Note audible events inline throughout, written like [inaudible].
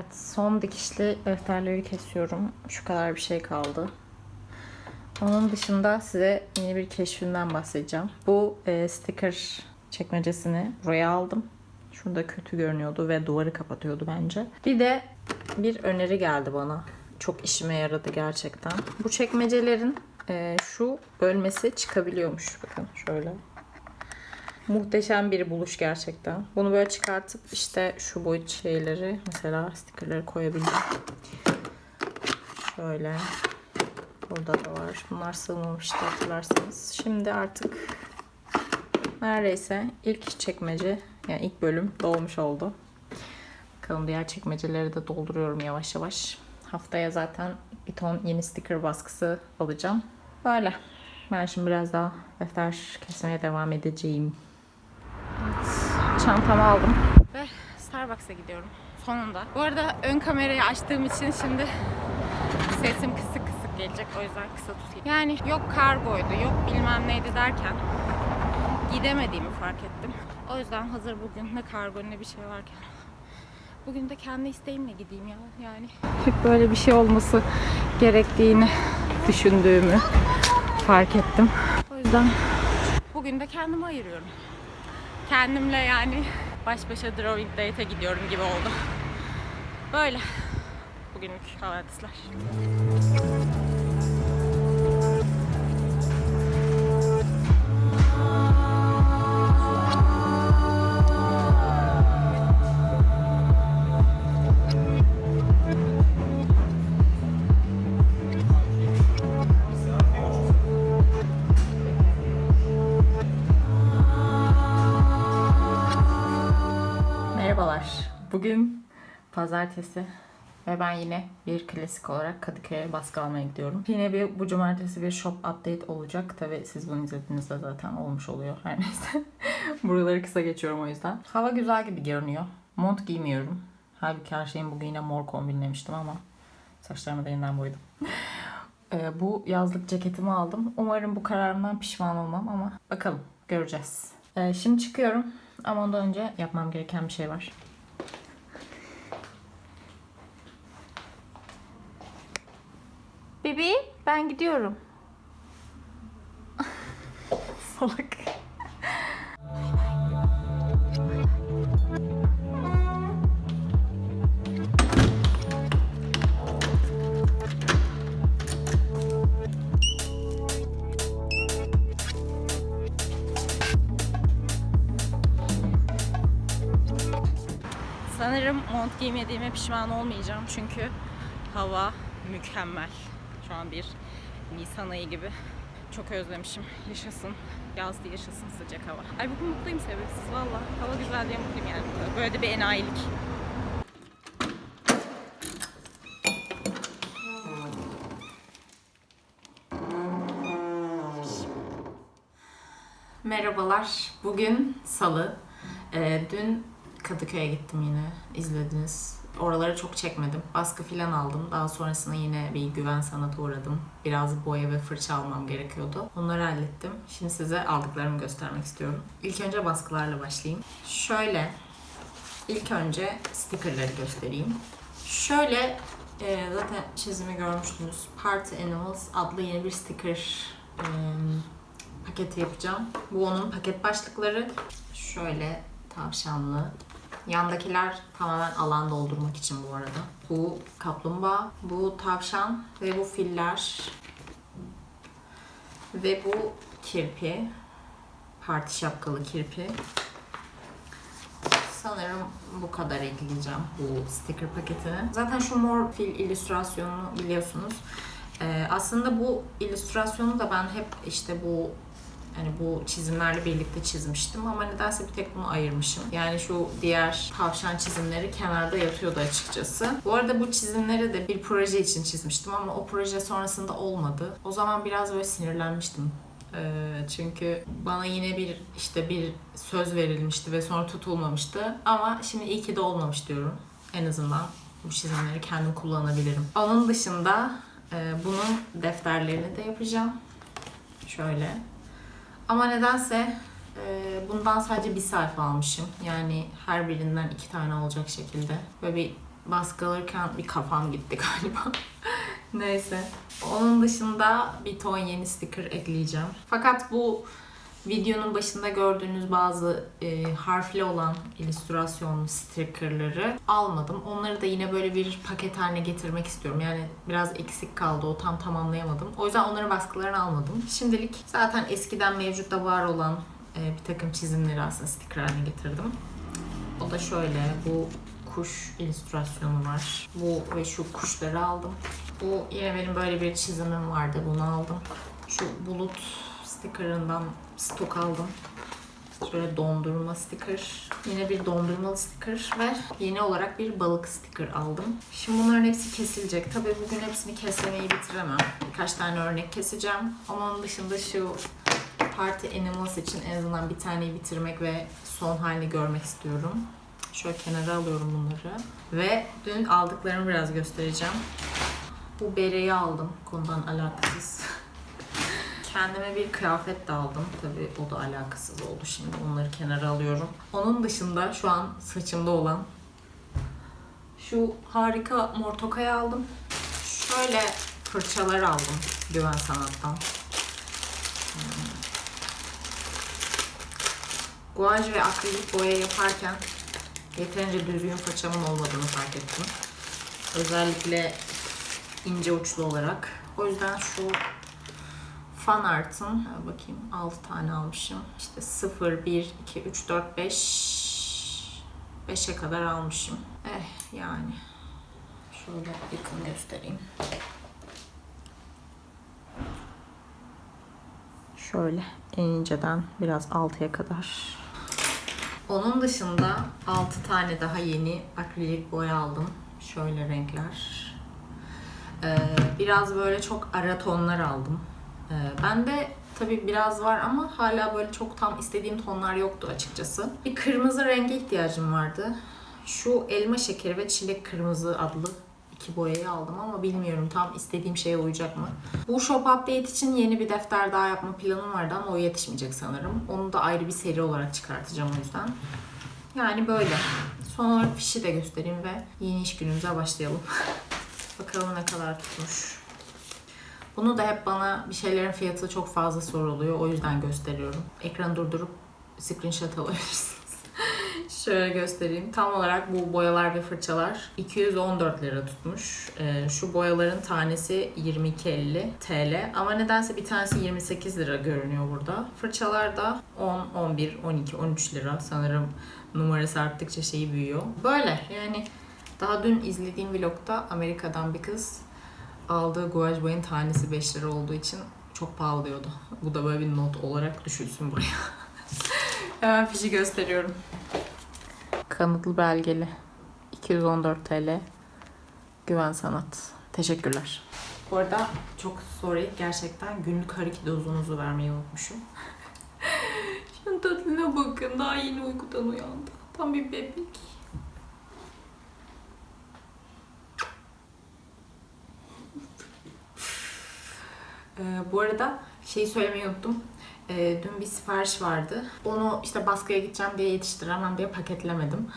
Evet, son dikişli defterleri kesiyorum. Şu kadar bir şey kaldı. Onun dışında size yeni bir keşfimden bahsedeceğim. Bu e, sticker çekmecesini buraya aldım. Şurada kötü görünüyordu ve duvarı kapatıyordu bence. Bir de bir öneri geldi bana. Çok işime yaradı gerçekten. Bu çekmecelerin e, şu bölmesi çıkabiliyormuş. Bakın şöyle. Muhteşem bir buluş gerçekten. Bunu böyle çıkartıp işte şu boyut şeyleri mesela stickerları koyabildim. Şöyle. Burada da var. Bunlar sığmamıştı hatırlarsanız. Şimdi artık neredeyse ilk çekmece yani ilk bölüm dolmuş oldu. Bakalım diğer çekmeceleri de dolduruyorum yavaş yavaş. Haftaya zaten bir ton yeni sticker baskısı alacağım. Böyle. Ben şimdi biraz daha defter kesmeye devam edeceğim. Çantamı aldım. Ve Starbucks'a gidiyorum. Sonunda. Bu arada ön kamerayı açtığım için şimdi sesim kısık kısık gelecek. O yüzden kısa tutayım. Yani yok kargoydu, yok bilmem neydi derken gidemediğimi fark ettim. O yüzden hazır bugün ne kargo ne bir şey varken bugün de kendi isteğimle gideyim ya yani. Hep böyle bir şey olması gerektiğini düşündüğümü fark ettim. O yüzden bugün de kendime ayırıyorum. Kendimle yani baş başa drawing date'e gidiyorum gibi oldu. Böyle bugünlük havadisler. Bugün pazartesi ve ben yine bir klasik olarak Kadıköy'e baskı almaya gidiyorum. Yine bir bu cumartesi bir shop update olacak. Tabi siz bunu izlediğinizde zaten olmuş oluyor her [laughs] neyse. Buraları kısa geçiyorum o yüzden. Hava güzel gibi görünüyor. Mont giymiyorum. Halbuki her şeyin bugün yine mor kombinlemiştim ama saçlarımı da yeniden boyadım. Ee, bu yazlık ceketimi aldım. Umarım bu kararımdan pişman olmam ama bakalım göreceğiz. Ee, şimdi çıkıyorum ama ondan önce yapmam gereken bir şey var. Bibi ben gidiyorum. [laughs] Salak. Sanırım mont giymediğime pişman olmayacağım çünkü hava mükemmel. Şu an bir Nisan ayı gibi. Çok özlemişim. Yaşasın. Yazdı yaşasın sıcak hava. Ay bugün mutluyum sebepsiz valla. Hava güzel diye mutluyum yani. Böyle de bir enayilik. Merhabalar. Bugün salı. Ee, dün Kadıköy'e gittim yine. İzlediniz. Oraları çok çekmedim. Baskı filan aldım. Daha sonrasında yine bir güven sanata uğradım. Biraz boya ve fırça almam gerekiyordu. Onları hallettim. Şimdi size aldıklarımı göstermek istiyorum. İlk önce baskılarla başlayayım. Şöyle ilk önce stickerları göstereyim. Şöyle e, zaten çizimi görmüştünüz. Party Animals adlı yeni bir sticker e, paketi yapacağım. Bu onun paket başlıkları. Şöyle tavşanlı. Yandakiler tamamen alan doldurmak için bu arada. Bu kaplumbağa, bu tavşan ve bu filler. Ve bu kirpi. Parti şapkalı kirpi. Sanırım bu kadar ekleyeceğim bu sticker paketine. Zaten şu mor fil illüstrasyonunu biliyorsunuz. Ee, aslında bu illüstrasyonu da ben hep işte bu yani bu çizimlerle birlikte çizmiştim ama nedense bir tek bunu ayırmışım. Yani şu diğer tavşan çizimleri kenarda yatıyordu açıkçası. Bu arada bu çizimleri de bir proje için çizmiştim ama o proje sonrasında olmadı. O zaman biraz böyle sinirlenmiştim. Ee, çünkü bana yine bir işte bir söz verilmişti ve sonra tutulmamıştı. Ama şimdi iyi ki de olmamış diyorum. En azından bu çizimleri kendim kullanabilirim. Onun dışında e, bunun defterlerini de yapacağım. Şöyle. Ama nedense e, bundan sadece bir sayfa almışım. Yani her birinden iki tane olacak şekilde. Böyle bir baskı alırken bir kafam gitti [laughs] galiba. Neyse. Onun dışında bir ton yeni sticker ekleyeceğim. Fakat bu videonun başında gördüğünüz bazı e, harfli olan illüstrasyon stickerları almadım. Onları da yine böyle bir paket haline getirmek istiyorum. Yani biraz eksik kaldı o tam tamamlayamadım. O yüzden onların baskılarını almadım. Şimdilik zaten eskiden mevcutta var olan e, bir takım çizimleri aslında sticker haline getirdim. O da şöyle bu kuş illüstrasyonu var. Bu ve şu kuşları aldım. Bu yine benim böyle bir çizimim vardı. Bunu aldım. Şu bulut stickerından stok aldım. Şöyle dondurma sticker. Yine bir dondurmalı sticker ve yeni olarak bir balık sticker aldım. Şimdi bunların hepsi kesilecek. Tabii bugün hepsini kesmeyi bitiremem. Birkaç tane örnek keseceğim. Ama onun dışında şu Party Animals için en azından bir taneyi bitirmek ve son halini görmek istiyorum. Şöyle kenara alıyorum bunları. Ve dün aldıklarımı biraz göstereceğim. Bu bereyi aldım konudan alakasız. [laughs] Kendime bir kıyafet de aldım. Tabii o da alakasız oldu şimdi. Onları kenara alıyorum. Onun dışında şu an saçımda olan şu harika mor tokayı aldım. Şöyle fırçalar aldım Güven Sanat'tan. Hmm. Guaj ve akrilik boya yaparken yeterince düzgün fırçamın olmadığını fark ettim. Özellikle ince uçlu olarak. O yüzden şu Fan Art'ın ha, bakayım 6 tane almışım. İşte 0, 1, 2, 3, 4, 5 5'e kadar almışım. Eh yani. Şöyle yakın göstereyim. Şöyle en inceden biraz altıya kadar. Onun dışında 6 tane daha yeni akrilik boya aldım. Şöyle renkler. Ee, biraz böyle çok ara tonlar aldım. Ee, ben de tabii biraz var ama hala böyle çok tam istediğim tonlar yoktu açıkçası. Bir kırmızı renge ihtiyacım vardı. Şu elma şekeri ve çilek kırmızı adlı iki boyayı aldım ama bilmiyorum tam istediğim şeye uyacak mı. Bu Shop Update için yeni bir defter daha yapma planım vardı ama o yetişmeyecek sanırım. Onu da ayrı bir seri olarak çıkartacağım o yüzden. Yani böyle. Son olarak fişi de göstereyim ve yeni iş günümüze başlayalım. [laughs] Bakalım ne kadar tutmuş. Bunu da hep bana bir şeylerin fiyatı çok fazla soruluyor. O yüzden gösteriyorum. Ekranı durdurup screenshot alabilirsiniz. [laughs] Şöyle göstereyim. Tam olarak bu boyalar ve fırçalar 214 lira tutmuş. Ee, şu boyaların tanesi 22.50 TL. Ama nedense bir tanesi 28 lira görünüyor burada. Fırçalar da 10, 11, 12, 13 lira. Sanırım numarası arttıkça şeyi büyüyor. Böyle yani daha dün izlediğim vlogda Amerika'dan bir kız aldığı guaj boyun tanesi 5 lira olduğu için çok pahalı diyordu. Bu da böyle bir not olarak düşülsün buraya. [laughs] Hemen fişi gösteriyorum. Kanıtlı belgeli. 214 TL. Güven Sanat. Teşekkürler. Bu arada çok sorry. Gerçekten günlük hareket dozunuzu vermeyi unutmuşum. [laughs] Şunun tatlına bakın. Daha yeni uykudan uyandı. Tam bir bebek. Ee, bu arada şeyi söylemeyi unuttum. Ee, dün bir sipariş vardı. Onu işte baskıya gideceğim diye yetiştiremem diye paketlemedim.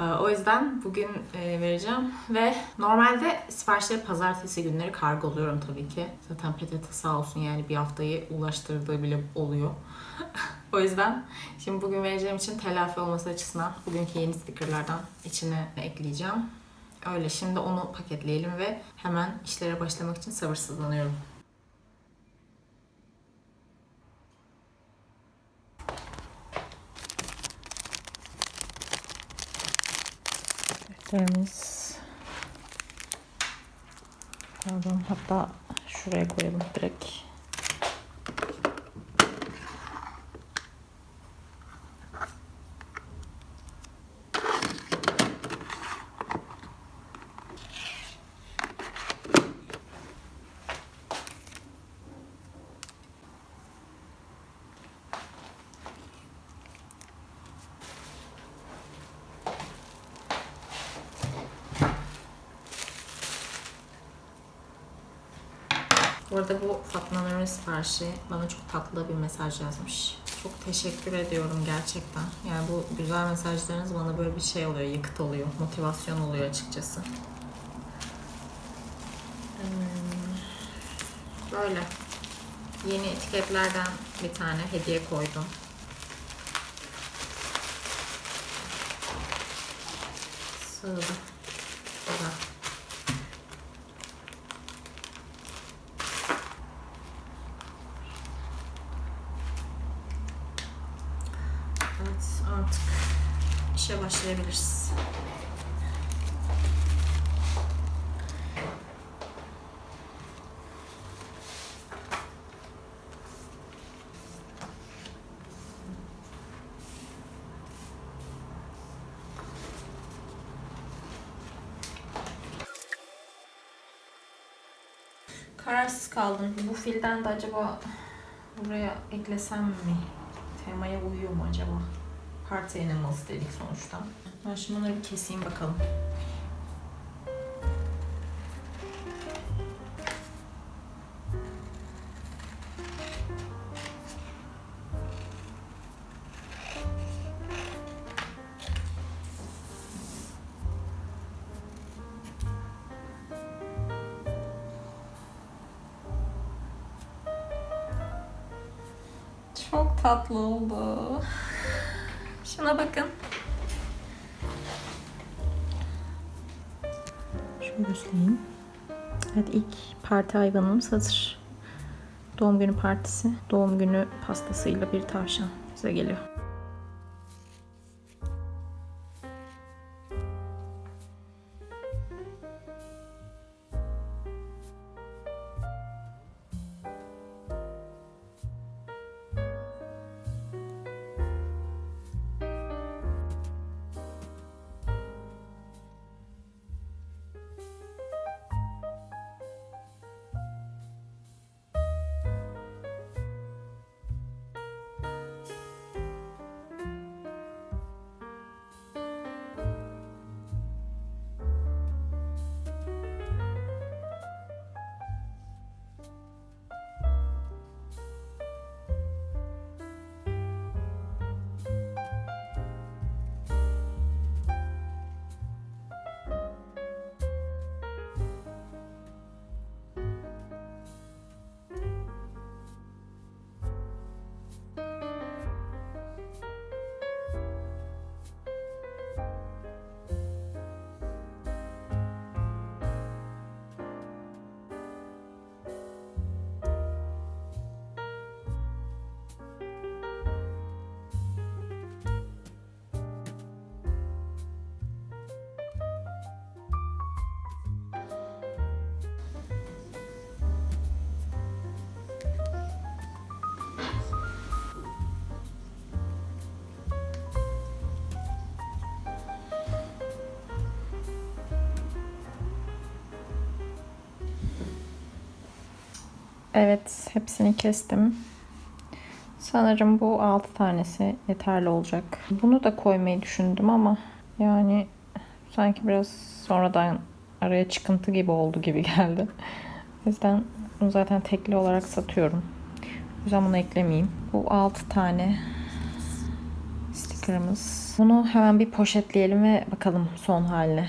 Ee, o yüzden bugün e, vereceğim ve normalde siparişleri pazartesi günleri kargoluyorum tabii ki. Zaten PTT sağ olsun yani bir haftayı ulaştırdığı bile oluyor. [laughs] o yüzden şimdi bugün vereceğim için telafi olması açısından bugünkü yeni stickerlardan içine ekleyeceğim. Öyle şimdi onu paketleyelim ve hemen işlere başlamak için sabırsızlanıyorum. Defterimiz. Pardon hatta şuraya koyalım direkt. Bu arada bu Fatma Nur'un siparişi bana çok tatlı bir mesaj yazmış. Çok teşekkür ediyorum gerçekten. Yani bu güzel mesajlarınız bana böyle bir şey oluyor, yakıt oluyor, motivasyon oluyor açıkçası. Hmm, Böyle. Yeni etiketlerden bir tane hediye koydum. Sığdı. Güzel. Evet artık işe başlayabiliriz. Kararsız kaldım. Bu filden de acaba buraya eklesem mi? Temaya uyuyor mu acaba? Parti animals dedik sonuçta. Ben şimdi bunları bir keseyim bakalım. Çok tatlı oldu. Şuna bakın. Şöyle göstereyim. Evet ilk parti hayvanımız hazır. Doğum günü partisi. Doğum günü pastasıyla bir tavşan size geliyor. Evet, hepsini kestim. Sanırım bu 6 tanesi yeterli olacak. Bunu da koymayı düşündüm ama yani sanki biraz sonradan araya çıkıntı gibi oldu gibi [laughs] geldi. O yüzden bunu zaten tekli olarak satıyorum. O yüzden bunu eklemeyeyim. Bu 6 tane stickerımız. Bunu hemen bir poşetleyelim ve bakalım son haline.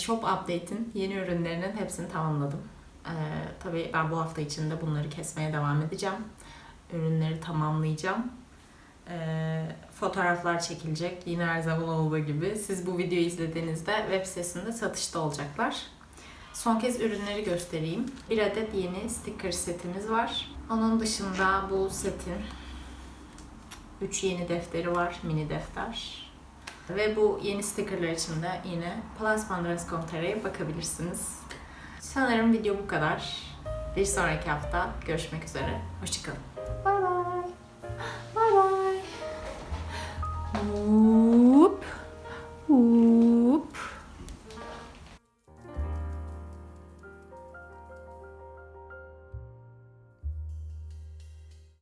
Shop Update'in yeni ürünlerinin hepsini tamamladım. Ee, tabii ben bu hafta içinde bunları kesmeye devam edeceğim. Ürünleri tamamlayacağım. Ee, fotoğraflar çekilecek. Yine her zaman olduğu gibi. Siz bu videoyu izlediğinizde web sitesinde satışta olacaklar. Son kez ürünleri göstereyim. Bir adet yeni sticker setimiz var. Onun dışında bu setin 3 yeni defteri var. Mini defter. Ve bu yeni stickerlar için de yine plusmandaras.com.tr'ye bakabilirsiniz. Sanırım video bu kadar. Bir sonraki hafta görüşmek üzere. Hoşçakalın. Bye bye. Bye bye. Whoop. Whoop.